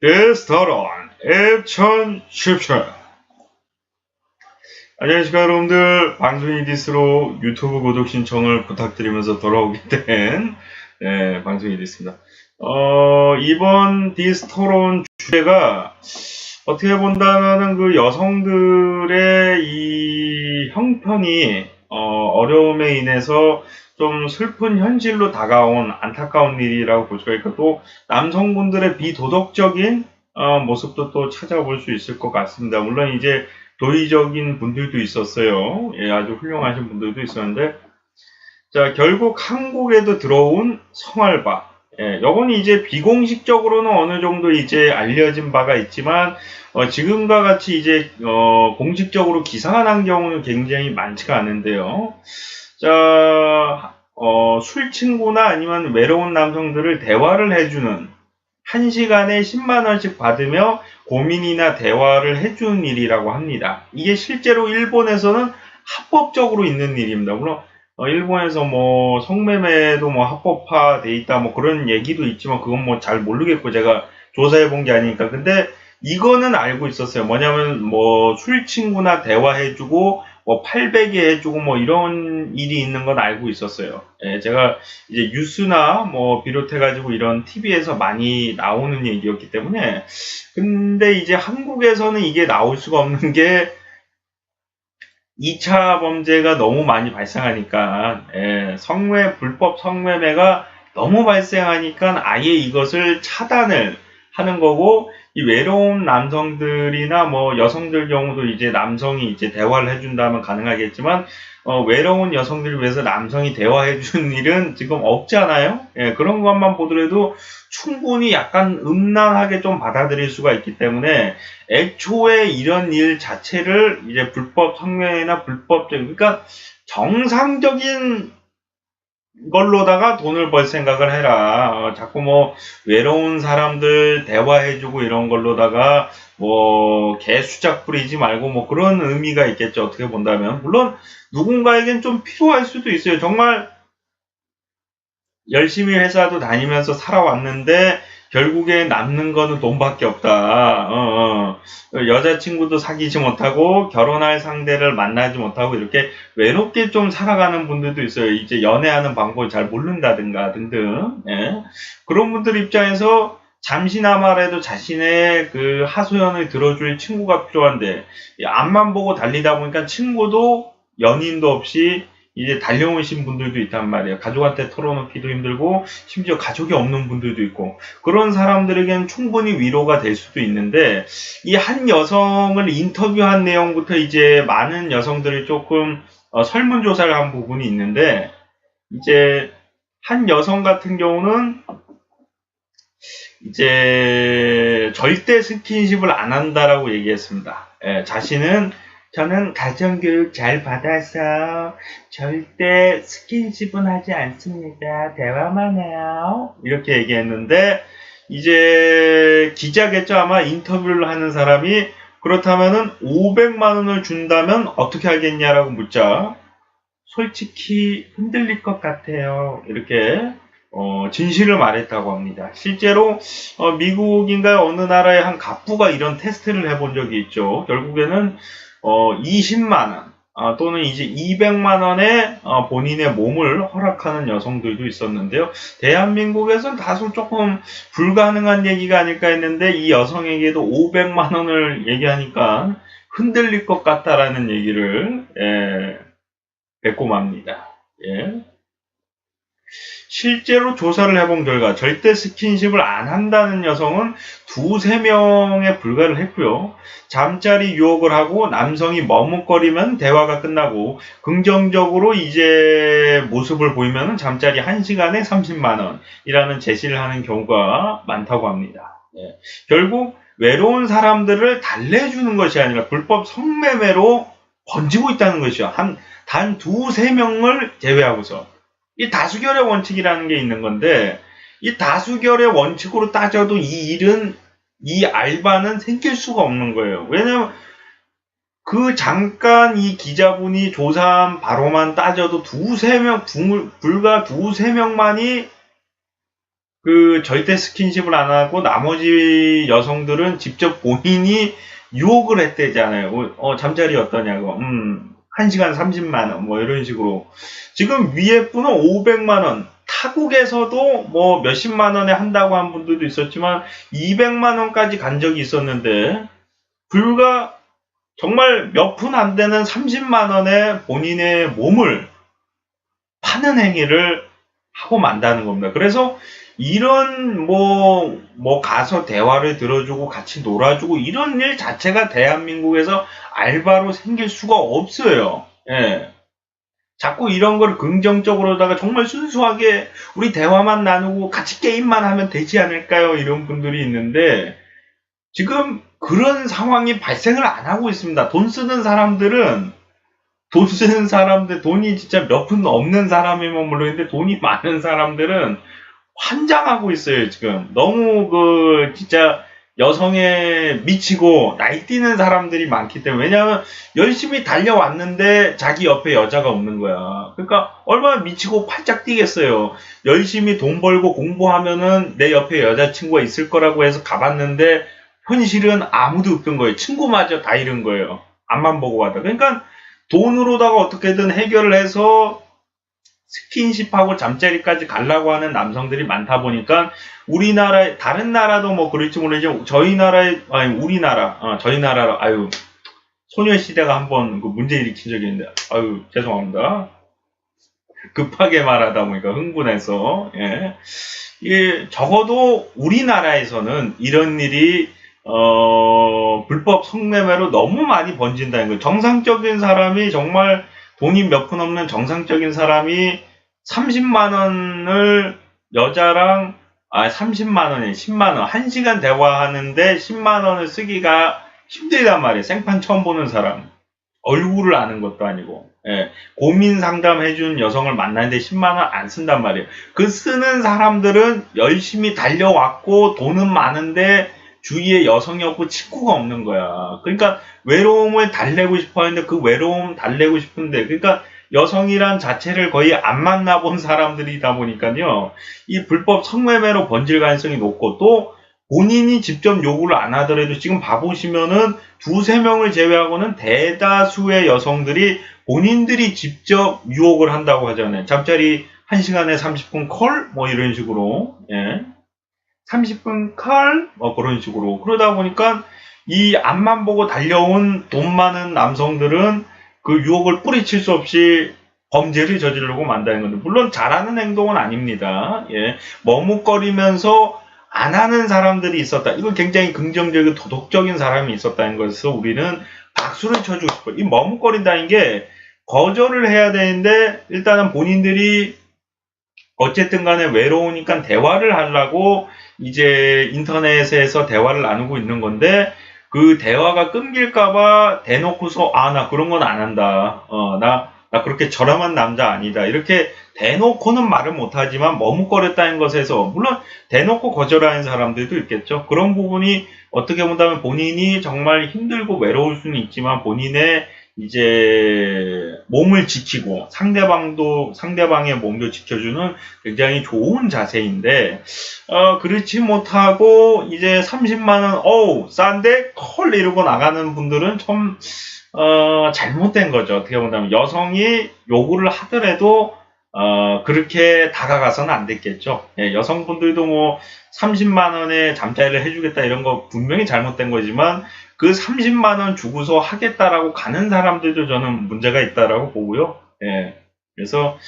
데스터론 앱천 쉽션 안녕하십니까 여러분들. 방송이 디스로 유튜브 구독 신청을 부탁드리면서 돌아오게 된 네, 방송이 디스입니다. 어, 이번 디스토론 주제가 어떻게 본다면 그 여성들의 이 형편이 어, 어려움에 인해서 좀 슬픈 현실로 다가온 안타까운 일이라고 볼 수가 있고 또 남성분들의 비도덕적인 어, 모습도 또 찾아볼 수 있을 것 같습니다. 물론 이제 도의적인 분들도 있었어요. 예, 아주 훌륭하신 분들도 있었는데 자 결국 한국에도 들어온 성알바 예, 요건 이제 비공식적으로는 어느 정도 이제 알려진 바가 있지만 어, 지금과 같이 이제 어, 공식적으로 기사가 난 경우는 굉장히 많지가 않은데요. 자, 어, 술 친구나 아니면 외로운 남성들을 대화를 해주는 한 시간에 10만 원씩 받으며 고민이나 대화를 해주는 일이라고 합니다. 이게 실제로 일본에서는 합법적으로 있는 일입니다. 물론 어, 일본에서 뭐 성매매도 뭐 합법화돼 있다 뭐 그런 얘기도 있지만 그건 뭐 잘 모르겠고 제가 조사해 본 게 아니니까 근데 이거는 알고 있었어요. 뭐냐면 뭐 술 친구나 대화해주고 뭐 800에 해주고 뭐 이런 일이 있는 건 알고 있었어요. 예, 제가 이제 뉴스나 뭐 비롯해가지고 이런 TV에서 많이 나오는 얘기였기 때문에 근데 이제 한국에서는 이게 나올 수가 없는 게 2차 범죄가 너무 많이 발생하니까 예, 성매 불법 성매매가 너무 발생하니까 아예 이것을 차단을 하는 거고 이 외로운 남성들이나 뭐 여성들 경우도 이제 남성이 이제 대화를 해준다면 가능하겠지만 어, 외로운 여성들을 위해서 남성이 대화해 주는 일은 지금 없잖아요. 예, 그런 것만 보더라도 충분히 약간 음란하게 좀 받아들일 수가 있기 때문에 애초에 이런 일 자체를 이제 불법 성매나 불법적 그러니까 정상적인 걸로다가 돈을 벌 생각을 해라. 어, 자꾸 뭐 외로운 사람들 대화해주고 이런 걸로다가 뭐 개수작 부리지 말고 뭐 그런 의미가 있겠죠. 어떻게 본다면 물론 누군가에겐 좀 필요할 수도 있어요. 정말 열심히 회사도 다니면서 살아왔는데 결국에 남는 거는 돈밖에 없다. 어, 어. 여자친구도 사귀지 못하고 결혼할 상대를 만나지 못하고 이렇게 외롭게 좀 살아가는 분들도 있어요. 이제 연애하는 방법을 잘 모른다든가 등등. 예. 그런 분들 입장에서 잠시나마라도 자신의 그 하소연을 들어줄 친구가 필요한데 앞만 보고 달리다 보니까 친구도 연인도 없이 이제 달려오신 분들도 있단 말이에요. 가족한테 털어놓기도 힘들고 심지어 가족이 없는 분들도 있고 그런 사람들에게는 충분히 위로가 될 수도 있는데 이 한 여성을 인터뷰한 내용부터 이제 많은 여성들이 조금 어, 설문조사를 한 부분이 있는데 이제 한 여성 같은 경우는 이제 절대 스킨십을 안 한다라고 얘기했습니다. 예, 자신은 저는 가정교육 잘 받아서 절대 스킨십은 하지 않습니다. 대화만 해요. 이렇게 얘기했는데 이제 기자겠죠 아마 인터뷰를 하는 사람이 그렇다면은 500만 원을 준다면 어떻게 하겠냐라고 묻자 솔직히 흔들릴 것 같아요. 이렇게 어, 진실을 말했다고 합니다. 실제로 어, 미국인가 어느 나라의 한 갑부가 이런 테스트를 해본 적이 있죠. 결국에는 어, 20만원 어, 또는 이제 200만원의 어, 본인의 몸을 허락하는 여성들도 있었는데요. 대한민국에서는 다소 조금 불가능한 얘기가 아닐까 했는데 이 여성에게도 500만원을 얘기하니까 흔들릴 것 같다라는 얘기를 예, 뱉고 맙니다. 예. 실제로 조사를 해본 결과 절대 스킨십을 안 한다는 여성은 두세 명에 불과를 했고요. 잠자리 유혹을 하고 남성이 머뭇거리면 대화가 끝나고 긍정적으로 이제 모습을 보이면 잠자리 1시간에 30만원이라는 제시를 하는 경우가 많다고 합니다. 예. 결국 외로운 사람들을 달래주는 것이 아니라 불법 성매매로 번지고 있다는 것이죠. 한, 단 두세 명을 제외하고서. 이 다수결의 원칙이라는 게 있는 건데 이 다수결의 원칙으로 따져도 이 일은 이 알바는 생길 수가 없는 거예요. 왜냐면 그 잠깐 이 기자분이 조사한 바로만 따져도 두세 명, 불과 두세 명만이 그 절대 스킨십을 안 하고 나머지 여성들은 직접 본인이 유혹을 했대잖아요. 어, 잠자리 어떠냐고. 음, 1시간 30만원, 뭐 이런 식으로. 지금 위에 분은 500만원. 타국에서도 뭐 몇십만원에 한다고 한 분들도 있었지만 200만원까지 간 적이 있었는데, 불과 정말 몇 푼 안 되는 30만원에 본인의 몸을 파는 행위를 하고 만다는 겁니다. 그래서 이런 뭐, 뭐 가서 대화를 들어주고 같이 놀아주고 이런 일 자체가 대한민국에서 알바로 생길 수가 없어요. 예. 자꾸 이런 걸 긍정적으로다가 정말 순수하게 우리 대화만 나누고 같이 게임만 하면 되지 않을까요? 이런 분들이 있는데 지금 그런 상황이 발생을 안 하고 있습니다. 돈 쓰는 사람들은 돈 쓰는 사람들 돈이 진짜 몇 푼 없는 사람이면 물론인데 돈이 많은 사람들은 환장하고 있어요, 지금. 너무 그, 진짜, 여성에 미치고, 나이 뛰는 사람들이 많기 때문에. 왜냐하면, 열심히 달려왔는데, 자기 옆에 여자가 없는 거야. 그러니까, 얼마나 미치고 팔짝 뛰겠어요. 열심히 돈 벌고 공부하면은, 내 옆에 여자친구가 있을 거라고 해서 가봤는데, 현실은 아무도 없던 거예요. 친구마저 다 잃은 거예요. 앞만 보고 가다. 그러니까, 돈으로다가 어떻게든 해결을 해서, 스킨십하고 잠자리까지 가려고 하는 남성들이 많다 보니까 우리나라 다른 나라도 뭐 그럴지 모르지만 저희 나라에 아니 우리나라 어, 저희 나라 아유 소녀시대가 한번 그 문제 일으킨 적이 있는데 아유 죄송합니다. 급하게 말하다 보니까 흥분해서 예. 이게 적어도 우리나라에서는 이런 일이 어 불법 성매매로 너무 많이 번진다는 거예요. 정상적인 사람이 정말 돈이 몇 푼 없는 정상적인 사람이 30만 원을 여자랑 아 30만 원에 10만 원 1시간 대화하는데 10만 원을 쓰기가 힘들단 말이에요. 생판 처음 보는 사람. 얼굴을 아는 것도 아니고. 예, 고민 상담해 준 여성을 만나는데 10만 원 안 쓴단 말이에요. 그 쓰는 사람들은 열심히 달려왔고 돈은 많은데 주위에 여성이 없고 친구가 없는 거야. 그러니까 외로움을 달래고 싶어 하는데 그 외로움 달래고 싶은데 그러니까 여성이란 자체를 거의 안 만나본 사람들이다 보니까요. 이 불법 성매매로 번질 가능성이 높고 또 본인이 직접 요구를 안 하더라도 지금 봐보시면은 두세 명을 제외하고는 대다수의 여성들이 본인들이 직접 유혹을 한다고 하잖아요. 잠자리 1시간에 30분 콜? 뭐 이런 식으로. 예. 30분 컬? 뭐 그런 식으로. 그러다 보니까 이 앞만 보고 달려온 돈 많은 남성들은 그 유혹을 뿌리칠 수 없이 범죄를 저지르고 만다는 건데, 물론 잘하는 행동은 아닙니다. 예. 머뭇거리면서 안 하는 사람들이 있었다. 이건 굉장히 긍정적이고 도덕적인 사람이 있었다는 것에서 우리는 박수를 쳐주고 싶어요. 이 머뭇거린다는 게 거절을 해야 되는데, 일단은 본인들이 어쨌든 간에 외로우니까 대화를 하려고 이제 인터넷에서 대화를 나누고 있는 건데 그 대화가 끊길까봐 대놓고서 아 나 그런 건 안 한다. 어나 나 그렇게 저렴한 남자 아니다. 이렇게 대놓고는 말을 못하지만 머뭇거렸다는 것에서 물론 대놓고 거절하는 사람들도 있겠죠. 그런 부분이 어떻게 본다면 본인이 정말 힘들고 외로울 수는 있지만 본인의 이제 몸을 지키고 상대방도 상대방의 몸도 지켜주는 굉장히 좋은 자세인데 어 그렇지 못하고 이제 30만 원 어우 싼데 컬 이러고 나가는 분들은 좀 어, 잘못된 거죠. 어떻게 본다면 여성이 요구를 하더라도 어, 그렇게 다가가서는 안 됐겠죠. 예, 여성분들도 뭐 30만 원에 잠자리를 해주겠다 이런 거 분명히 잘못된 거지만 그 30만 원 주고서 하겠다라고 가는 사람들도 저는 문제가 있다라고 보고요. 예. 그래서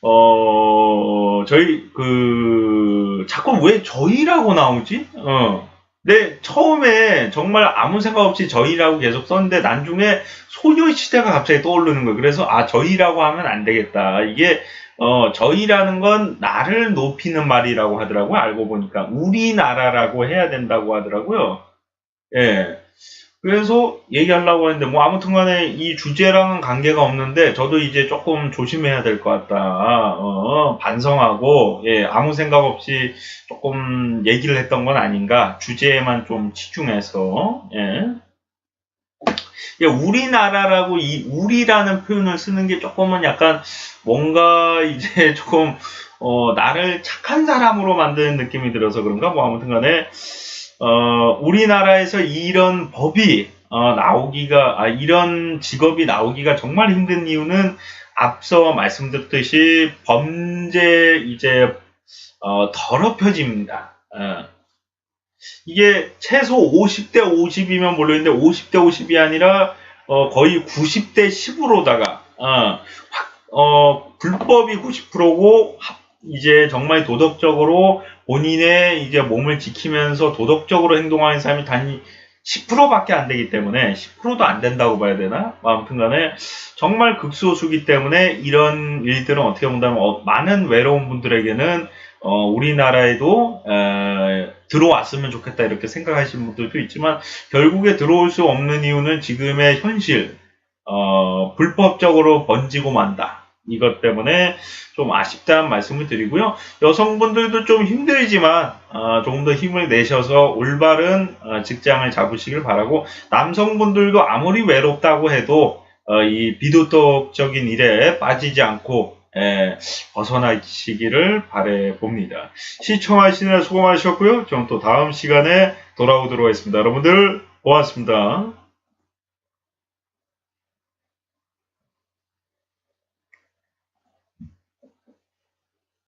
어 저희 그 자꾸 왜 저희라고 나오지? 어. 네, 처음에 정말 아무 생각 없이 저희라고 계속 썼는데 나중에 소녀시대가 갑자기 떠오르는 거예요. 그래서 아 저희라고 하면 안 되겠다. 이게 어 저희라는 건 나를 높이는 말이라고 하더라고요. 알고 보니까 우리나라라고 해야 된다고 하더라고요. 예. 그래서 얘기하려고 했는데 뭐 아무튼 간에 이 주제랑은 관계가 없는데 저도 이제 조금 조심해야 될 것 같다. 어, 반성하고 예, 아무 생각 없이 조금 얘기를 했던 건 아닌가. 주제에만 좀 치중해서 예. 예, 우리나라라고 이 우리라는 표현을 쓰는 게 조금은 약간 뭔가 이제 조금 어, 나를 착한 사람으로 만드는 느낌이 들어서 그런가 뭐 아무튼 간에 어, 우리나라에서 이런 법이 어, 나오기가 아, 이런 직업이 나오기가 정말 힘든 이유는 앞서 말씀드렸듯이 범죄 이제 어, 더럽혀집니다. 어. 이게 최소 50대 50이면 몰려있는데 50대 50이 아니라 어, 거의 90대 10으로다가 어, 확, 어, 불법이 90%고 이제 정말 도덕적으로 본인의 이제 몸을 지키면서 도덕적으로 행동하는 사람이 단 10%밖에 안 되기 때문에 10%도 안 된다고 봐야 되나? 아무튼 간에 정말 극소수기 때문에 이런 일들은 어떻게 본다면 어, 많은 외로운 분들에게는 어, 우리나라에도 에, 들어왔으면 좋겠다 이렇게 생각하시는 분들도 있지만 결국에 들어올 수 없는 이유는 지금의 현실 어, 불법적으로 번지고 만다. 이것 때문에 좀 아쉽다는 말씀을 드리고요. 여성분들도 좀 힘들지만 어, 조금 더 힘을 내셔서 올바른 어, 직장을 잡으시길 바라고 남성분들도 아무리 외롭다고 해도 어, 이 비도덕적인 일에 빠지지 않고 에, 벗어나시기를 바래 봅니다. 시청하시느라 수고하셨고요. 저는 또 다음 시간에 돌아오도록 하겠습니다. 여러분들 고맙습니다.